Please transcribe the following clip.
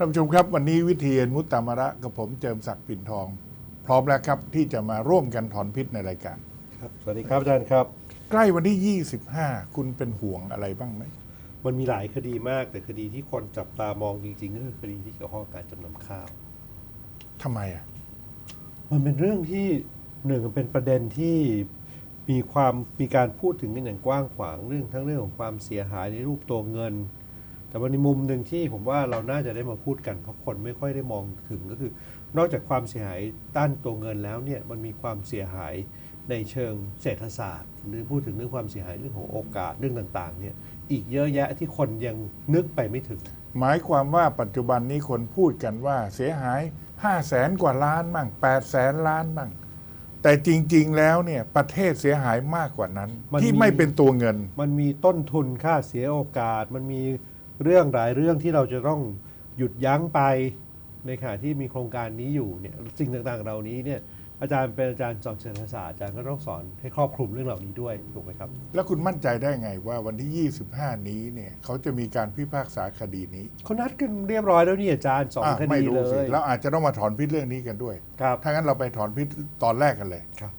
ท่านผู้ชมครับ วันนี้วิเทียนมุตตามระกับผมเจิมศักดิ์ปิ่นทอง พร้อมแล้วครับที่จะมาร่วมกันถอนพิษในรายการ ครับสวัสดีครับอาจารย์ครับ ใกล้วันที่ 25 คุณเป็นห่วงอะไรบ้างไหมมันมีหลายคดีมากแต่คดีที่คนจับตามองจริงๆก็คือคดีที่เกี่ยวข้องกับการจำนำข้าว ทำไมอะ มันเป็นเรื่องที่หนึ่งมันเป็นประเด็นที่มีความมีการพูดถึงกันอย่างกว้างขวางเรื่องทั้งเรื่องของความเสียหายในรูปตัวเงิน แต่วันในมุมหนึ่งที่ผมว่าเราน่าจะได้มาพูดกันเพราะคนไม่ค่อยได้มองถึงก็คือ นอกจากความเสียหายด้านตัวเงินแล้วเนี่ยมันมีความเสียหายในเชิงเศรษฐศาสตร์ หรือพูดถึงเรื่องความเสียหายเรื่องของโอกาสเรื่องต่างๆเนี่ยอีกเยอะแยะที่คนยังนึกไปไม่ถึง หมายความว่าปัจจุบันนี้คนพูดกันว่าเสียหาย5 0 0แสนกว่าล้านบ้าง8แสนล้านบ้างแต่จริง ๆ แล้วเนี่ยประเทศเสียหายมากกว่านั้นนที่ไม่เป็นตัวเงิน มันมีต้นทุนค่าเสียโอกาส มันมี เรื่องหลายเรื่องที่เราจะต้องหยุดยั้งไปในขณะที่มีโครงการนี้อยู่เนี่ยสิ่งต่างๆเหล่านี้เนี่ยอาจารย์เป็นอาจารย์สอนเศรษฐศาสตร์อาจารย์ก็ต้องสอนให้ครอบคลุมเรื่องเหล่านี้ด้วยถูกไหมครับ แล้วคุณมั่นใจได้ไงว่าวันที่ 25 นี้เนี่ยเขาจะมีการพิพากษาคดีนี้เขานัดกันเรียบร้อยแล้วนี่อาจารย์สองอะคไม่ดีรู้เลสิยเราอาจจะต้องมาถอนพิษเรื่องนี้กันด้วย ครับถ้างั้นเราไปถอนพิษตอนแรกกันเลยครับ